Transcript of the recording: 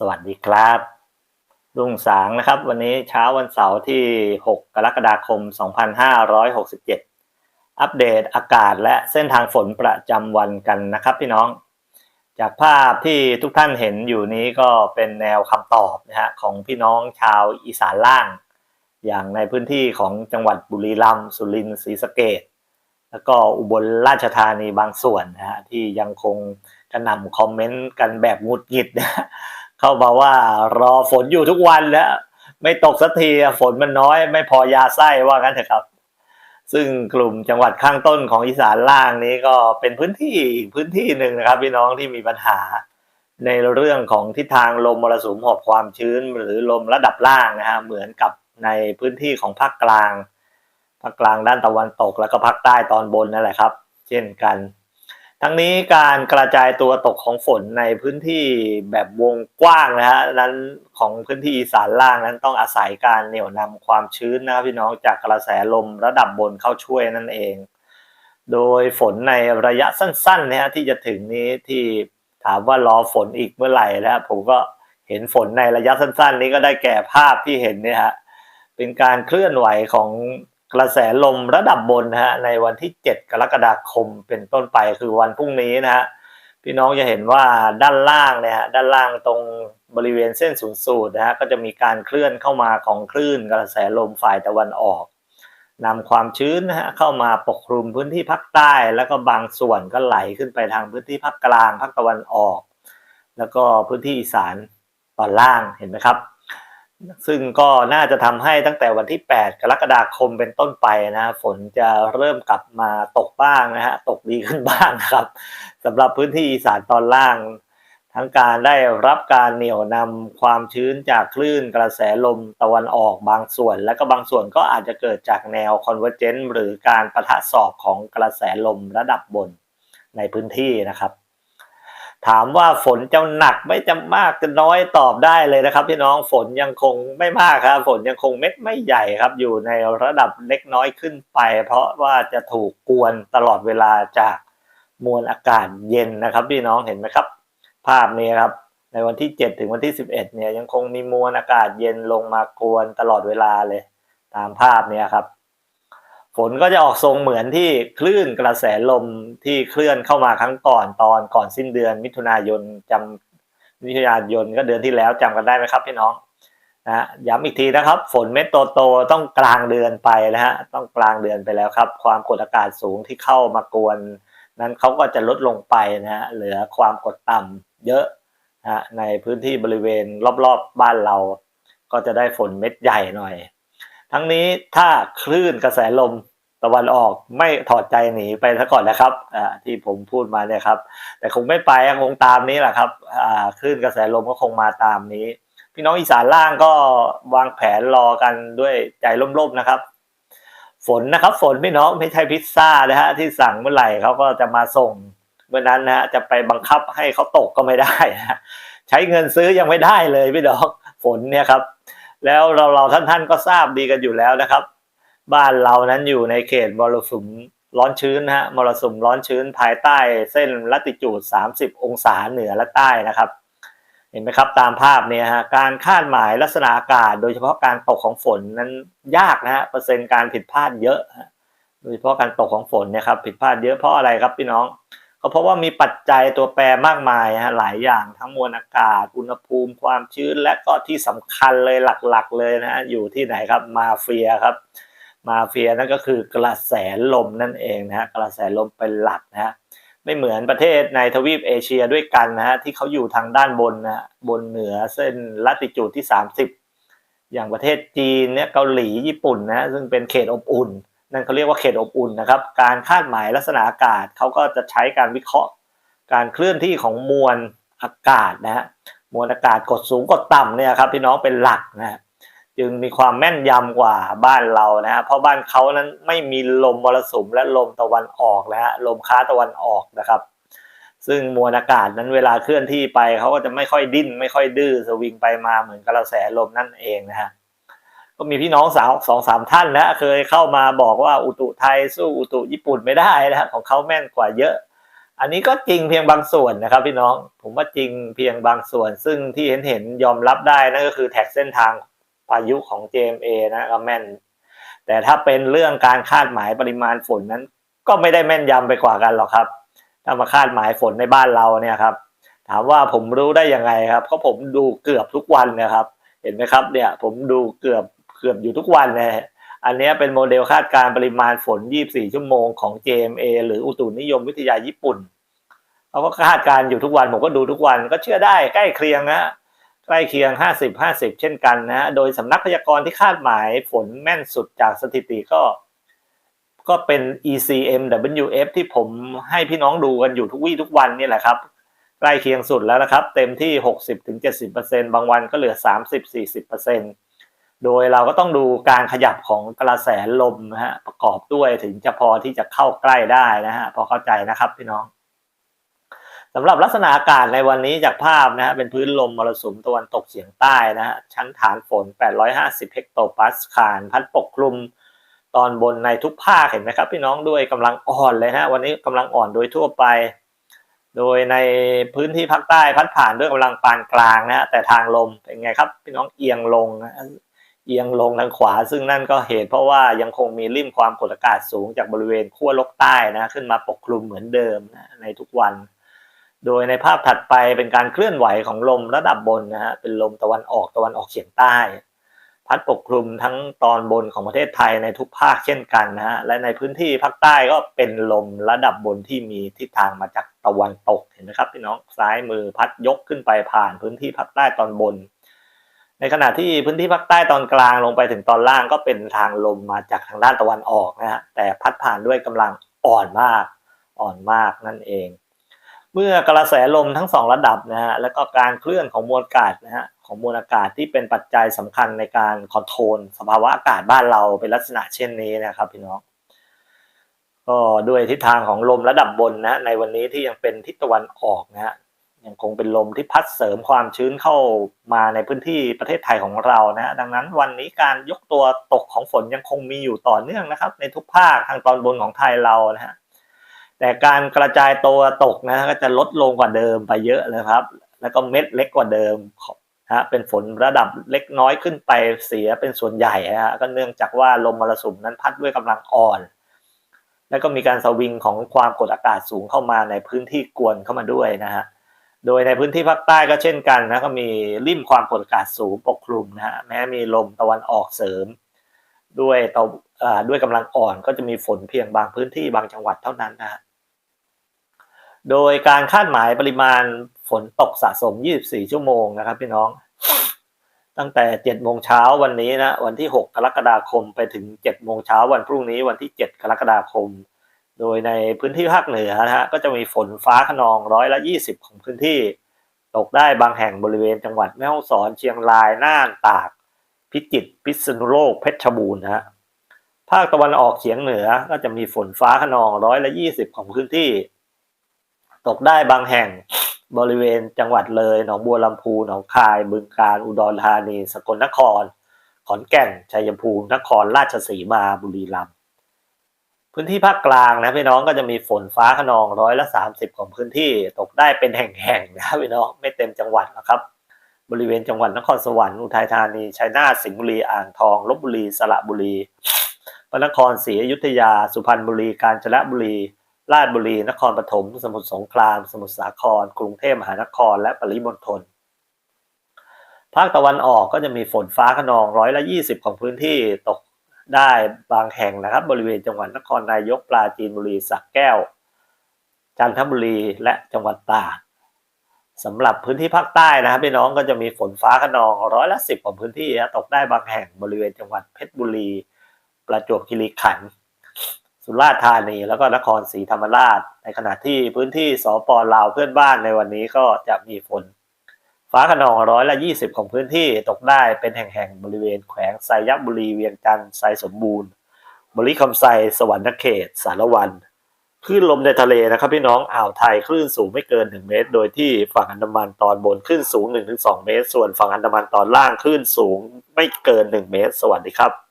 สวัสดีครับรุ่งสางนะครับ วันนี้เช้าวันเสาร์ที่ 6 กรกฎาคม 2567 อัปเดตอากาศและเส้นทางฝนประจำวันกันนะครับพี่น้อง จากภาพที่ทุกท่านเห็นอยู่นี้ก็เป็นแนวคำตอบนะฮะของพี่น้องชาวอีสานล่าง อย่างในพื้นที่ของจังหวัดบุรีรัมย์สุรินทร์ศรีสะเกดแล้วก็อุบลราชธานีบางส่วนนะฮะที่ยังคงกระหน่ำคอมเมนต์กันแบบหงุดหงิดนะ เข้ามาว่ารอฝนอยู่ทุกวันแล้ว ไม่ตกสักทีฝนมันน้อย ไม่พอยาไส้ว่างั้นเถอะครับ ซึ่งกลุ่มจังหวัดข้างต้นของอีสานล่างนี้ก็เป็นพื้นที่อีกพื้นที่หนึ่งนะครับ พี่น้องที่มีปัญหา ในเรื่องของทิศทางลมมรสุมหอบความชื้น หรือลมระดับล่างนะฮะเหมือนกับในพื้นที่ของภาคกลางภาคกลางด้านตะวันตกแล้วก็ภาคใต้ตอนบนนั่นแหละครับ เช่นกัน ทั้งนี้การกระจายตัวตกของฝนในพื้นที่แบบวงกว้างนะฮะนั้นของพื้นที่อีสานล่างนั้นต้องอาศัยการเหนี่ยวนำความชื้นนะครับพี่น้องจากกระแสลมระดับบนเข้าช่วยนั่นเอง โดยฝนในระยะสั้นๆนี่ยที่จะถึงนี้ที่ถามว่ารอฝนอีกเมื่อไหร่แล้วผมก็เห็นฝนในระยะสั้น ๆ นี้ก็ได้แก่ภาพที่เห็นเนี่ยฮะเป็นการเคลื่อนไหวของ กระแสลมระดับบนนะฮะในวันที่ 7 กรกฎาคมเป็นต้นไปคือวันพรุ่งนี้นะฮะพี่น้องจะเห็นว่าด้านล่างเนี่ยฮะด้านล่างตรงบริเวณเส้นศูนย์สูตรนะฮะก็จะมีการเคลื่อนเข้ามาของคลื่นกระแสลมฝ่ายตะวันออกนำความชื้นนะฮะเข้ามาปกคลุมพื้นที่ภาคใต้ แล้วก็บางส่วนก็ไหลขึ้นไปทางพื้นที่ภาคกลางภาคตะวันออก แล้วก็พื้นที่อีสานตอนล่างเห็นไหมครับ ซึ่งก็น่าจะทำให้ตั้งแต่วันที่ 8 กรกฎาคมเป็นต้นไปนะฝนจะเริ่มกลับมาตกบ้างนะฮะตกดีขึ้นบ้างครับสำหรับพื้นที่อีสานตอนล่าง ทั้งการได้รับการเหนี่ยวนำความชื้นจากคลื่นกระแสลมตะวันออกบางส่วน และก็บางส่วนก็อาจจะเกิดจากแนวคอนเวอร์เจนต์หรือการประทะสอบของกระแสลมระดับบนในพื้นที่นะครับ ถามว่าฝนจะหนักไม่จะมากจะน้อยตอบได้เลยนะครับ พี่น้องฝนยังคงไม่มากครับฝนยังคงเม็ดไม่ใหญ่ครับ อยู่ในระดับเล็กน้อยขึ้นไป เพราะว่าจะถูกกวนตลอดเวลาจากมวลอากาศเย็นนะครับ พี่น้องเห็นไหมครับ ภาพนี้ครับ ในวันที่ 7 ถึงวันที่ 11 เนี่ยยังคงมีมวลอากาศเย็นลงมากวนตลอดเวลาเลย ตามภาพนี้ครับ ฝนก็จะออกทรงเหมือนที่คลื่นกระแสลมที่เคลื่อนเข้ามาครั้งก่อนตอนก่อนสิ้นเดือน มิถุนายนจำมิถุนายนก็เดือนที่แล้วจำกันได้ไหมครับพี่น้องนะย้ำอีกทีนะครับ ฝนเม็ดโตๆต้องกลางเดือนไปนะฮะต้องกลางเดือนไปแล้วครับ ความกดอากาศสูงที่เข้ามากวน นั้นเขาก็จะลดลงไปนะฮะเหลือความกดต่ำเยอะนะในพื้นที่บริเวณรอบๆบ้านเรา ก็จะได้ฝนเม็ดใหญ่หน่อย ทั้งนี้ถ้าคลื่นกระแสลมตะวันออกไม่ถอดใจหนีไปซะก่อนนะครับอ่าที่ผมพูดมาเนี่ยครับ แต่คงไม่ไปคงตามนี้แหละครับอ่าคลื่นกระแสลมก็คงมาตามนี้ พี่น้องอีสานล่างก็วางแผนรอกันด้วยใจร่มๆนะครับ ฝนนะครับ ฝนพี่น้องไม่ใช่พิซซ่านะฮะที่สั่งเมื่อไหร่เขาก็จะมาส่งเมื่อนั้นนะฮะจะไปบังคับให้เขาตกก็ไม่ได้ใช้เงินซื้อยังไม่ได้เลยพี่น้องฝนเนี่ยครับ แล้วเราเราท่านท่านก็ทราบดีกันอยู่แล้วนะครับ บ้านเรานั้นอยู่ในเขตมรสุมร้อนชื้นฮะมรสุมร้อนชื้นภายใต้เส้นลัติจูด 30 องศาเหนือและใต้นะครับ เห็นไหมครับตามภาพเนี่ยฮะการคาดหมายลักษณะอากาศ โดยเฉพาะการตกของฝนนั้นยากนะฮะเปอร์เซ็นต์การผิดพลาดเยอะ โดยเฉพาะการตกของฝนเนี่ยครับผิดพลาดเยอะเพราะอะไรครับพี่น้อง ก็เพราะว่ามีปัจจัยตัวแปรมากมายฮะหลายอย่างทั้งมวลอากาศ อุณหภูมิ ความชื้นและก็ที่สำคัญเลยหลักๆ เลยนะฮะอยู่ที่ไหนครับมาเฟียครับ มาเฟียนั่นก็คือกระแสลมนั่นเองนะฮะกระแสลมเป็นหลักนะฮะไม่เหมือนประเทศในทวีปเอเชียด้วยกันนะฮะที่เขาอยู่ทางด้านบนนะบนเหนือเส้นลัติจูดที่ 30 อย่างประเทศจีนเนี่ยเกาหลีญี่ปุ่นนะซึ่งเป็นเขตอบอุ่น นั่นเขาเรียกว่าเขตอบอุ่นนะครับ การคาดหมายลักษณะอากาศเขาก็จะใช้การวิเคราะห์ การเคลื่อนที่ของมวลอากาศนะฮะมวลอากาศกดสูงกดต่ำเนี่ยครับพี่น้องเป็นหลักนะฮะจึงมีความแม่นยำกว่าบ้านเรานะฮะเพราะบ้านเขานั้นไม่มีลมมรสุมและลมตะวันออกนะฮะลมค้าตะวันออกนะครับ ซึ่งมวลอากาศนั้นเวลาเคลื่อนที่ไปเขาก็จะไม่ค่อยดิ้น ไม่ค่อยดื้อสวิงไปมาเหมือนกระแสลมนั่นเองนะฮะ ก็มีพี่น้องสาวสองสามท่านนะเคยเข้ามาบอกว่าอุตุไทยสู้อุตุญี่ปุ่นไม่ได้นะของเขาแม่นกว่าเยอะ อันนี้ก็จริงเพียงบางส่วนนะครับ พี่น้องผมว่าจริงเพียงบางส่วน ซึ่งที่เห็นเห็นยอมรับได้นั่นก็คือแท็กเส้นทางพายุของ JMA นะก็แม่น แต่ถ้าเป็นเรื่องการคาดหมายปริมาณฝนนั้น ก็ไม่ได้แม่นยำไปกว่ากันหรอกครับ ถ้ามาคาดหมายฝนในบ้านเราเนี่ยครับ ถามว่าผมรู้ได้ยังไงครับ ก็ผมดูเกือบทุกวันนะครับ เห็นไหมครับเนี่ยผมดูเกือบ เกือบอยู่ทุกวันเลยอันนี้เป็นโมเดลคาดการณ์ปริมาณฝน 24 ชั่วโมงของ JMA หรืออุตุนิยมวิทยาญี่ปุ่นเขาก็คาดการณ์อยู่ทุกวันผมก็ดูทุกวันก็เชื่อได้ใกล้เคียงนะใกล้เคียง 50 50 เช่นกันนะโดยสำนักพยากรณ์ที่คาดหมายฝนแม่นสุดจากสถิติก็ก็เป็น ECMWF ที่ผมให้พี่น้องดูกันอยู่ทุกวี่ทุกวันนี่แหละครับ ใกล้เคียงสุดแล้วนะครับ เต็มที่ 60-70%บางวันก็เหลือ 30-40% โดยเราก็ต้องดูการขยับของกระแสลมนะฮะประกอบด้วยถึงจะพอที่จะเข้าใกล้ได้นะฮะพอเข้าใจนะครับพี่น้องสำหรับลักษณะอากาศในวันนี้จากภาพนะฮะเป็นพื้นลมมรสุมตะวันตกเฉียงใต้นะฮะชั้นฐานฝน 850 เฮกโตปาสคาลพัดปกคลุมตอนบนในทุกภาคเห็นไหมครับพี่น้องด้วยกำลังอ่อนเลยฮะวันนี้กำลังอ่อนโดยทั่วไป โดยในพื้นที่ภาคใต้พัดผ่านด้วยกำลังปานกลางนะฮะแต่ทางลมเป็นไงครับพี่น้องเอียงลงนะ เอียงลงทางขวา ซึ่งนั่นก็เหตุเพราะว่ายังคงมีริมความกดอากาศสูงจากบริเวณขั้วโลกใต้นะขึ้นมาปกคลุมเหมือนเดิมนะในทุกวัน โดยในภาพถัดไปเป็นการเคลื่อนไหวของลมระดับบนนะฮะเป็นลมตะวันออกตะวันออกเฉียงใต้ พัดปกคลุมทั้งตอนบนของประเทศไทยในทุกภาคเช่นกันนะฮะและในพื้นที่ภาคใต้ก็เป็นลมระดับบนที่มีทิศทางมาจากตะวันตกเห็นไหมครับพี่น้องซ้ายมือพัดยกขึ้นไปผ่านพื้นที่ภาคใต้ตอนบน ในขณะที่พื้นที่ภาคใต้ตอนกลางลงไปถึงตอนล่างก็เป็นทางลมมาจากทางด้านตะวันออกนะฮะแต่พัดผ่านด้วยกำลังอ่อนมากอ่อนมากนั่นเอง เมื่อกระแสลมทั้งสองระดับนะฮะแล้วก็การเคลื่อนของมวลอากาศนะฮะของมวลอากาศที่เป็นปัจจัยสำคัญในการคอนโทรลสภาวะอากาศบ้านเราเป็นลักษณะเช่นนี้นะครับพี่น้องก็ด้วยทิศทางของลมระดับบนนะในวันนี้ที่ยังเป็นทิศตะวันออกนะฮะ ยังคงเป็นลมที่พัดเสริมความชื้นเข้ามาในพื้นที่ประเทศไทยของเรานะดังนั้นวันนี้การยกตัวตกของฝนยังคงมีอยู่ต่อเนื่องนะครับ ในทุกภาคทางตอนบนของไทยเรานะฮะแต่การกระจายตัวตกนะก็จะลดลงกว่าเดิมไปเยอะเลยครับ แล้วก็เม็ดเล็กกว่าเดิมฮะเป็นฝนระดับเล็กน้อยขึ้นไปเสียเป็นส่วนใหญ่ฮะก็เนื่องจากว่าลมมรสุมนั้นพัดด้วยกำลังอ่อน แล้วก็มีการสวิงของความกดอากาศสูงเข้ามาในพื้นที่กวนเข้ามาด้วยนะฮะ โดยในพื้นที่ภาคใต้ก็เช่นกันนะก็มีริมความกดอากาศสูงปกคลุมนะฮะแม้มีลมตะวันออกเสริม ด้วยตด้วยกำลังอ่อนก็จะมีฝนเพียงบางพื้นที่บางจังหวัดเท่านั้นนะฮะโดยการคาดหมายปริมาณฝนตกสะสม 24 ชั่วโมงนะครับพี่น้อง ตั้งแต่ 7 โมงเช้าวันนี้นะวันที่ 6 กรกฎาคมไปถึง 7 โมงเช้าวันพรุ่งนี้วันที่ 7 กรกฎาคม โดยในพื้นที่ภาคเหนือนะฮะก็จะมีฝนฟ้าขนองร้อยละ 20 ของพื้นที่ ตกได้บางแห่งบริเวณจังหวัดแม่ฮ่องสอนเชียงรายน่านตาก พิจิตรพิษณุโลกเพชรบูรณ์นะฮะภาคตะวันออกเฉียงเหนือก็จะมีฝนฟ้าขนองร้อยละ 20 ของพื้นที่ ตกได้บางแห่งบริเวณจังหวัดเลยหนองบัวลำพูหนองคาย บึงกาฬอุดรธานีสกลนคร ขอนแก่นชัยภูมินครราชสีมาบุรีรัมย์ พื้นที่ภาคกลางนะพี่น้องก็จะมีฝนฟ้าขนองร้อยละสามสิบของพื้นที่ตกได้เป็นแห่งๆนะพี่น้องไม่เต็มจังหวัดนะครับ บริเวณจังหวัดนครสวรรค์อุทัยธานีชัยนาทสิงห์บุรีอ่างทองลบบุรีสระบุรีพระนครศรีอยุธยา สุพรรณบุรี กาญจนบุรี ราชบุรี นครปฐม สมุทรสงคราม สมุทรสาคร กรุงเทพมหานคร และปริมณฑล ภาคตะวันออกก็จะมีฝนฟ้าขนองร้อยละ20ของพื้นที่ตก ได้บางแห่งนะครับ บริเวณจังหวัดนครนายกปราจีนบุรีสระแก้ว จันทบุรีและจังหวัดตากสำหรับพื้นที่ภาคใต้นะครับพี่น้องก็จะมีฝนฟ้าขนองร้อยละ10ของพื้นที่ตกได้บางแห่งบริเวณจังหวัดเพชรบุรี ประจวบคีรีขันธ์สุราษฎร์ธานีแล้วก็นครศรีธรรมราช ในขณะที่พื้นที่สปลาวเพื่อนบ้านในวันนี้ก็จะมีฝน ฟ้าขนองร้อยละ 20 ของพื้นที่ตกได้เป็นแห่งๆ บริเวณแขวงไซยบุรีเวียงจันทร์ไซสมบูรณ์ บริคำไซสวรรณเขต สารวันคลื่นลมในทะเลนะครับพี่น้องอ่าวไทยคลื่นสูงไม่เกิน 1 เมตร โดยที่ฝั่งอันดามันตอนบนคลื่นสูง 1-2 เมตร ส่วนฝั่งอันดามันตอนล่างคลื่นสูงไม่เกิน 1 เมตร สวัสดีครับ